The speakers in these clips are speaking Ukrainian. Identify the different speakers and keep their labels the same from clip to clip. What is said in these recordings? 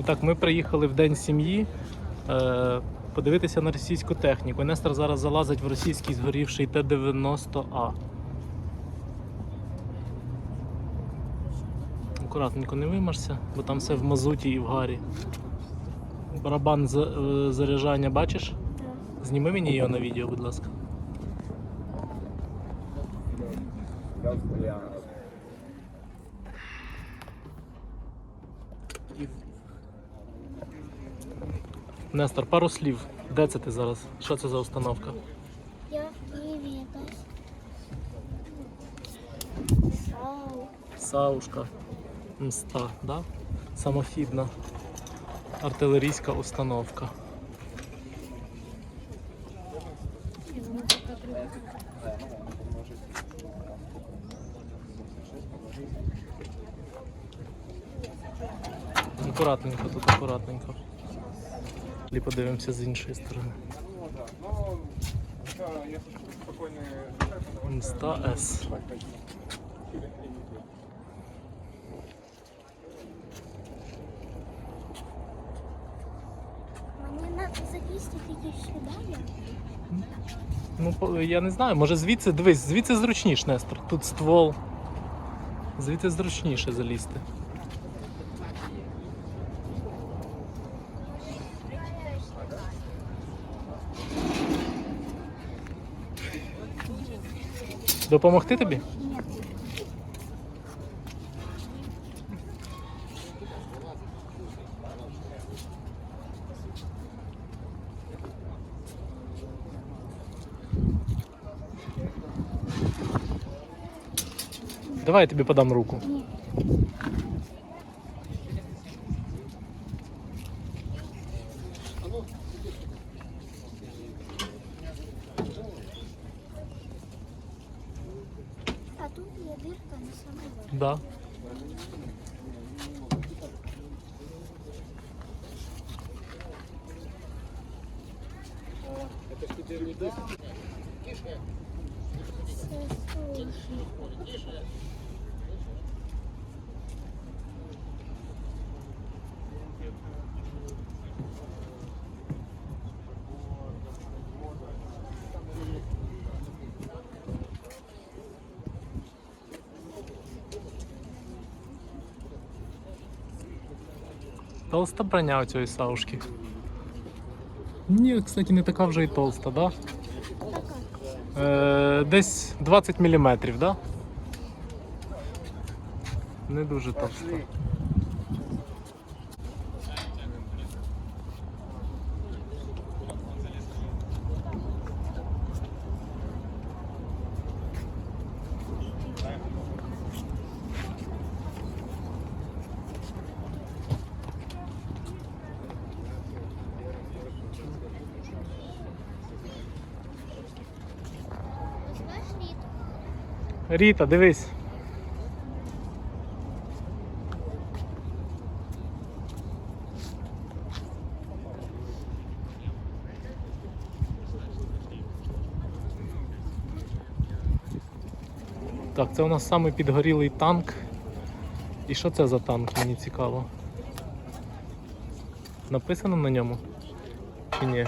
Speaker 1: І так, ми приїхали в День сім'ї е, подивитися на російську техніку. Нестор зараз залазить в російський згорівший Т-90А. Акуратненько не вимажся, бо там все в мазуті і в гарі. Барабан за- е, заряджання бачиш? Зніми мені його на відео, будь ласка. Нестор, пару слів. Де це ти зараз? Що це за установка?
Speaker 2: Я не Вегас. Сау.
Speaker 1: Саушка. Мста, да? Самохідна артилерійська установка. Акуратненько, тут акуратненько. І подивимося з іншої сторони. Мста С. Ну, я не знаю, може звідси, дивись, звідси зручніше, Нестор. Тут ствол. Звідси зручніше залізти. Допомогти тобі? Давай я тобі подам руку. Толста броня у цієї саушки. Ні, кстати, не така вже і толста, да? Е, десь 20 мм, да? Не дуже товста. Ріта, дивись. Так, це у нас самий підгорілий танк. І що це за танк, мені цікаво. Написано на ньому? Чи ні?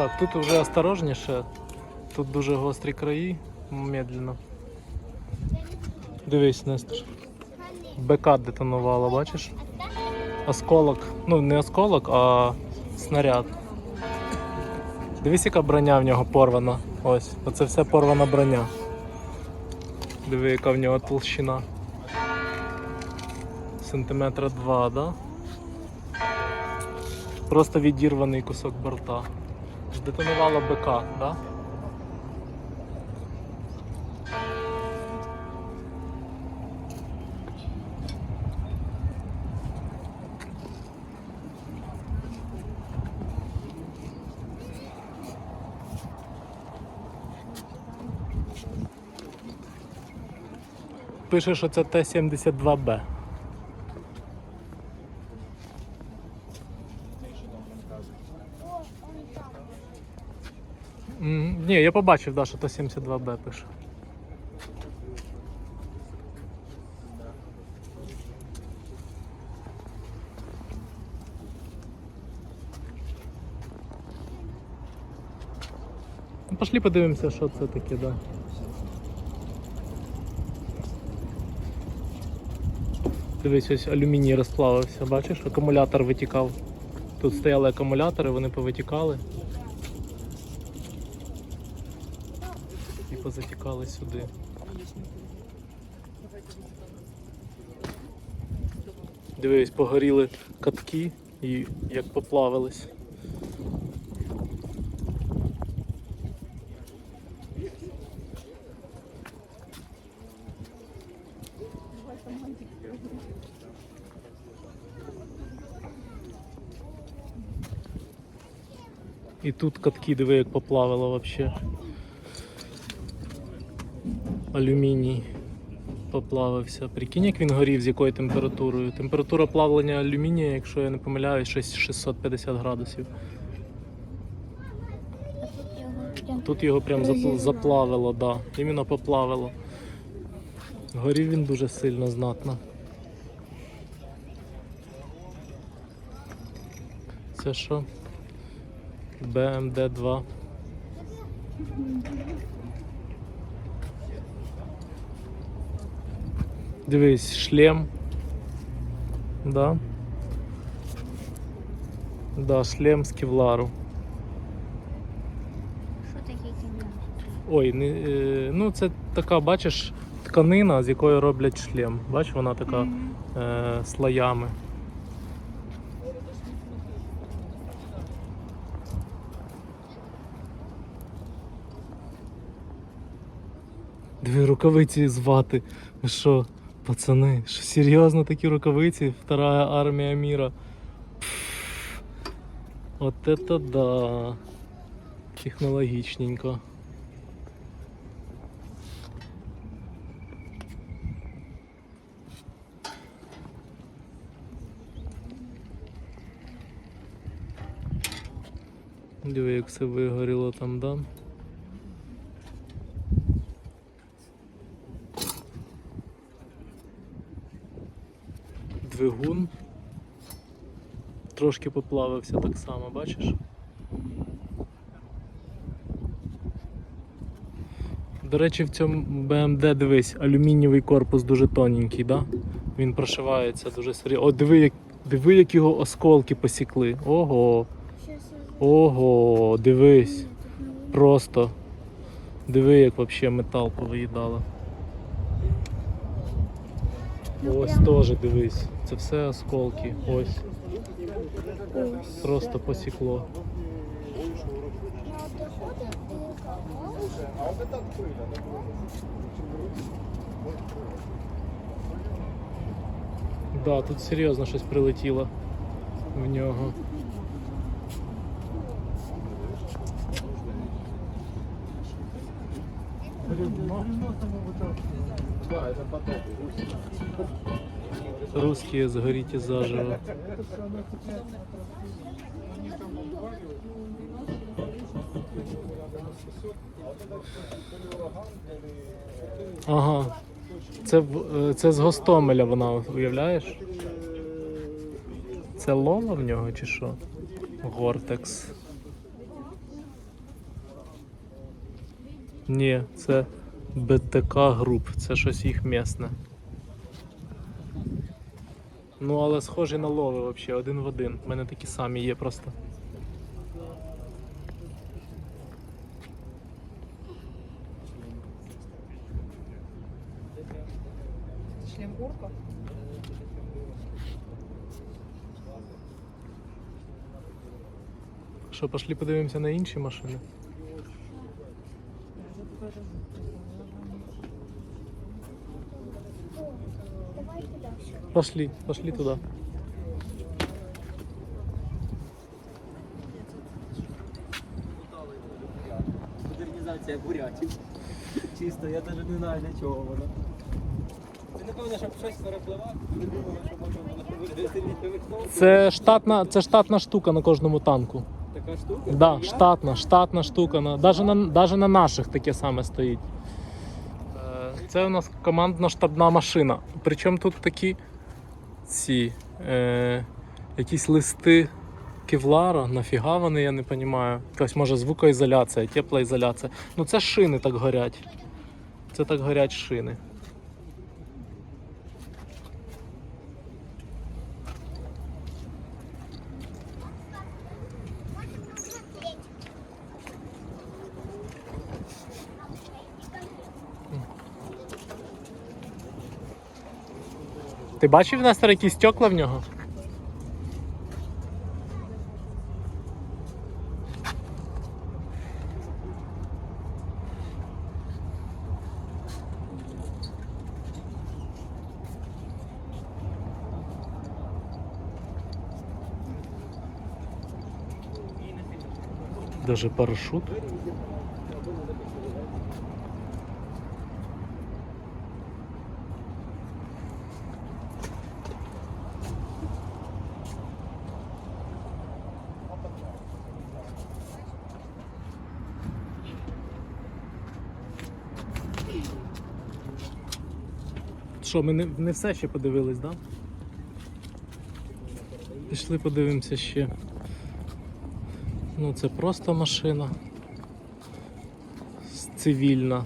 Speaker 1: Так, тут вже осторожніше. Тут дуже гострі краї, медленно. Дивись, Нестор. БК детонувало, бачиш? Осколок. Ну, не осколок, а снаряд. Дивись, яка броня в нього порвана. Ось. Оце все порвана броня. Диви, яка в нього толщина. Сантиметра два, да? Просто відірваний кусок борта. Здетонувало БК, так? Да? Пише, що це Т-72Б.
Speaker 2: О, он там.
Speaker 1: М, Ні, я побачив, да, що Т-72Б пише. Ну, Пошли подивимося, що це таке, да. Дивись, ось алюміній розплавився, бачиш, акумулятор витікав. Тут стояли акумулятори, вони повитікали. І позатікали сюди. Дивись, погоріли катки і як поплавились. І тут катки, диви, як поплавило взагалі. Алюміній поплавився. Прикинь, як він горів, з якою температурою. Температура плавлення алюмінія, якщо я не помиляюсь, щось 650 градусів.
Speaker 2: Тут його прям
Speaker 1: заплавило, да. Іменно поплавило. Горів він дуже сильно знатно. Це що? БМД-2. Дивись, шлем. Да. Да, шлем з кевлару.
Speaker 2: Що таке кімната?
Speaker 1: Ой, не, е, ну це така, бачиш, тканина, з якої роблять шлем. Бачиш, вона така е, слоями. Дві рукавиці звати. Ви що, пацани, що серйозно такі рукавиці? Вторая армія міра. Пф, От это да. Технологічненько. Диви, як все вигоріло там, да? Двигун. Трошки поплавився так само, бачиш? До речі, в цьому BMD дивись, алюмінієвий корпус дуже тоненький, да? Він прошивається дуже серйозно. О, диви, як, диви, як його осколки посікли. Ого. Ого, дивись. Просто. Диви, як взагалі метал повиїдало. Ось теж дивись. Це все осколки. Ось.
Speaker 2: ось.
Speaker 1: Просто посікло. Да, тут серйозно щось прилетіло в нього. Русские сгорите заживо. Ага. Це, е, це з Гостомеля вона, уявляєш? Це лола в нього чи що? Гортекс. Ні, це БТК груп, це щось їх місне. Ну, але схожі на лови взагалі, один в один. У мене такі самі є просто. Що, пошли подивимося на інші машини?
Speaker 2: О, давай туди все.
Speaker 1: Пошли, пошли туди.
Speaker 3: Модернізація бурятів. Чисто, я навіть не знаю для чого вона. Це напевно, щоб щось перепливати, не думали, що може вона вивезти
Speaker 1: Це штатна, це штатна штука на кожному танку.
Speaker 3: Така штука?
Speaker 1: Да, штатна, штатна штука. На, даже, на, даже на наших таке саме стоїть. Це у нас командна штабна машина. Причому тут такі ці е, якісь листи кевлара, нафіга вони, я не розумію. Якась може звукоізоляція, теплоізоляція. Ну це шини так горять. Це так горять шини. Ти бачив Нестор, які стекла в нього? Даже парашут. Що, ми не, не все ще подивились, так? Да? Пішли подивимося ще. Ну, це просто машина. Цивільна.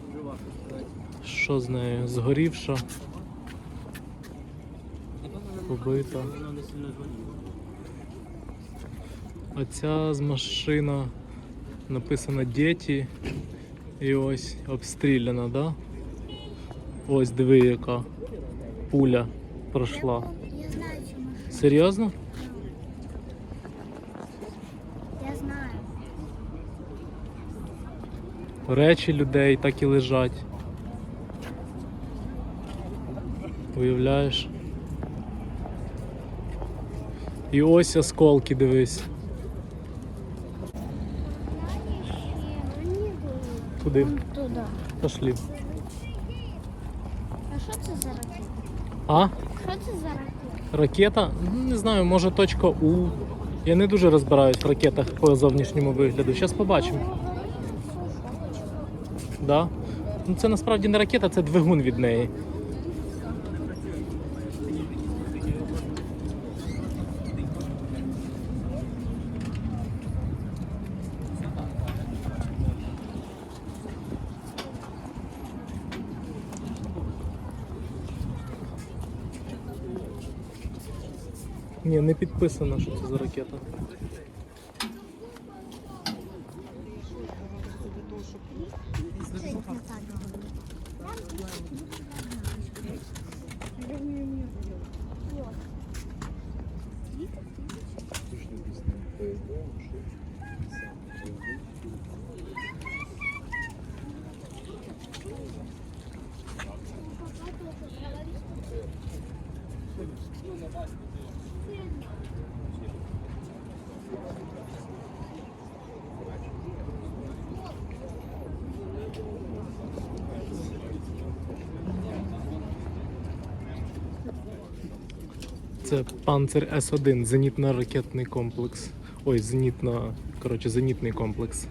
Speaker 1: Що з нею? Згорівша, побита. А ця з машина написано Діті. І ось обстріляна, да? Ось диви, яка пуля пройшла.
Speaker 2: Я знаю цю машину.
Speaker 1: Серйозно?
Speaker 2: Я знаю.
Speaker 1: Речі людей так і лежать. Уявляєш? І ось осколки, дивись. Куди?
Speaker 2: Туди.
Speaker 1: Пошли.
Speaker 2: А що це за ракета?
Speaker 1: А?
Speaker 2: Що це за ракета?
Speaker 1: Ракета? Не знаю, може точка У. Я не дуже розбираюсь в ракетах по зовнішньому вигляду. Зараз побачимо. Да? Ну, це насправді не ракета, це двигун від неї. Ні, не підписано, що це за ракета. Це Панцер С1, зенітно-ракетний комплекс. Ой, зенітно, коротше, зенітний комплекс.